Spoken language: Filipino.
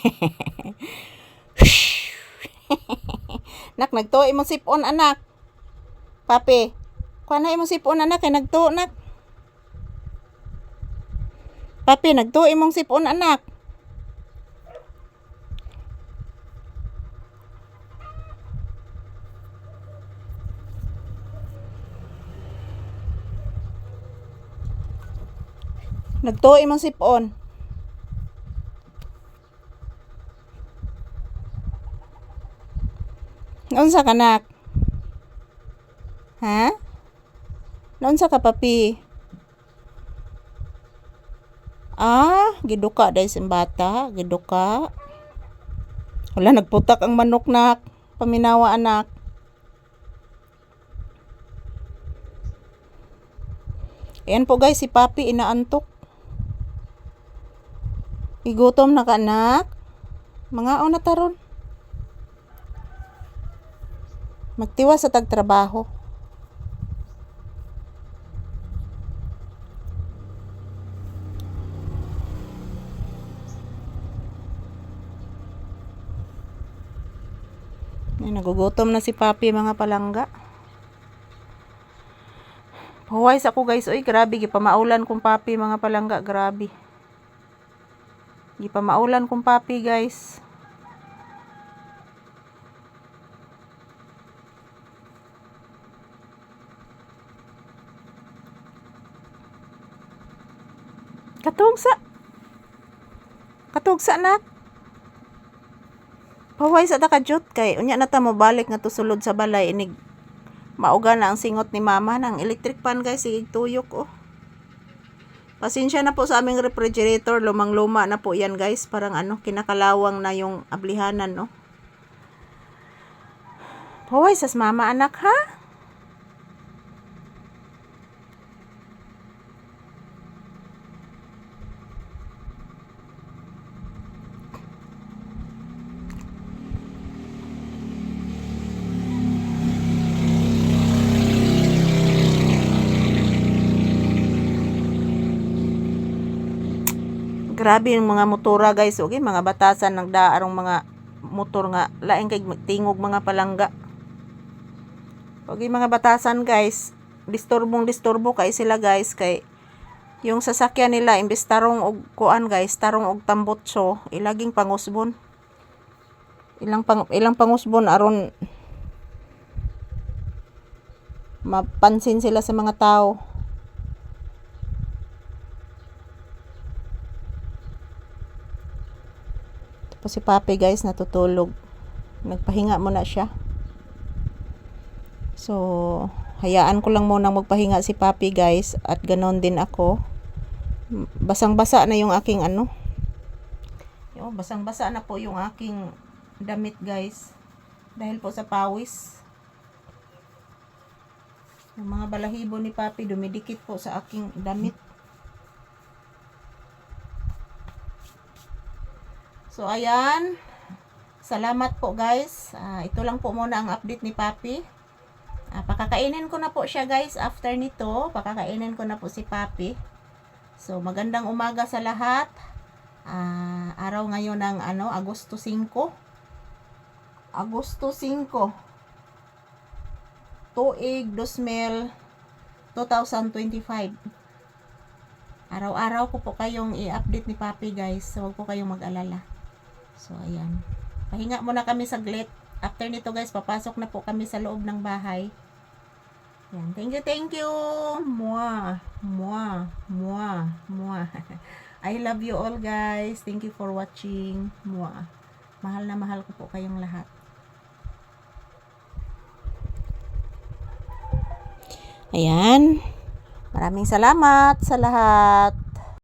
nak, nagtuo imong sipon, anak. Papi, kuha na imong sipon, anak, kay nagtuo, nak. Papi, nagtuo imong sipon, anak. Nagtuo imong sipon. Naunsa ka nak? Ha? Naunsa ka papi? Ah, giduka dahil sa bata, giduka. Wala nagputak ang manok nak, paminawa anak. Ayan po guys, si Papi inaantok. Igutom na ka anak. Mga na taron. Magtiwa sa tagtrabaho. Ay, nagugutom na si Papi mga palangga. Pahuway sa ako guys. Uy, grabe. Gipamaulan kong Papi mga palangga. Grabe. Gipamaulan kong Papi guys. Katugsa. Katugsa nak. Pahuway sa takajut kay unya na ta mo balik nga to sulod sa balay inig mauga na ang singot ni mama ng electric pan guys sige tuyok oh. Pasensya na po sa aming refrigerator, lumang-luma na po yan guys, parang ano, kinakalawang na yung ablihanan no. Pahuway sas mama anak ha? Grabe yung mga motora guys, okay? Mga batasan ng daarong mga motor nga laing kay tingog mga palangga. Okay, mga batasan guys, disturbong disturbo kay sila guys kay yung sasakyan nila imbes tarong og kuan guys, tarong og tambotso, ilaging pangusbon. Ilang pang ilang pangusbon aron mapansin sila sa mga tao. Tapos si Papi guys natutulog. Nagpahinga muna siya. So, hayaan ko lang muna magpahinga si Papi guys at ganon din ako. Basang-basa na yung aking ano. Yo, basang-basa na po yung aking damit guys. Dahil po sa pawis. Yung mga balahibo ni Papi dumidikit po sa aking damit. So, ayan. Salamat po guys. Ah, ito lang po muna ang update ni Papi. Ah, pakakainin ko na po siya guys after nito. Pakakainin ko na po si Papi. So, magandang umaga sa lahat. Ah, araw ngayon ng ano, Agosto 5. Agosto 5. Tuig 2000 2025. Araw-araw ko po kayong i-update ni Papi guys. So, huwag po kayong mag-alala. So, ayan. Pahinga muna kami saglit. After nito guys, papasok na po kami sa loob ng bahay. Yan. Thank you, thank you. Mwah. Mwah. Mwah. Mwah. I love you all guys. Thank you for watching. Mwah. Mahal na mahal ko po kayong lahat. Ayan. Maraming salamat sa lahat.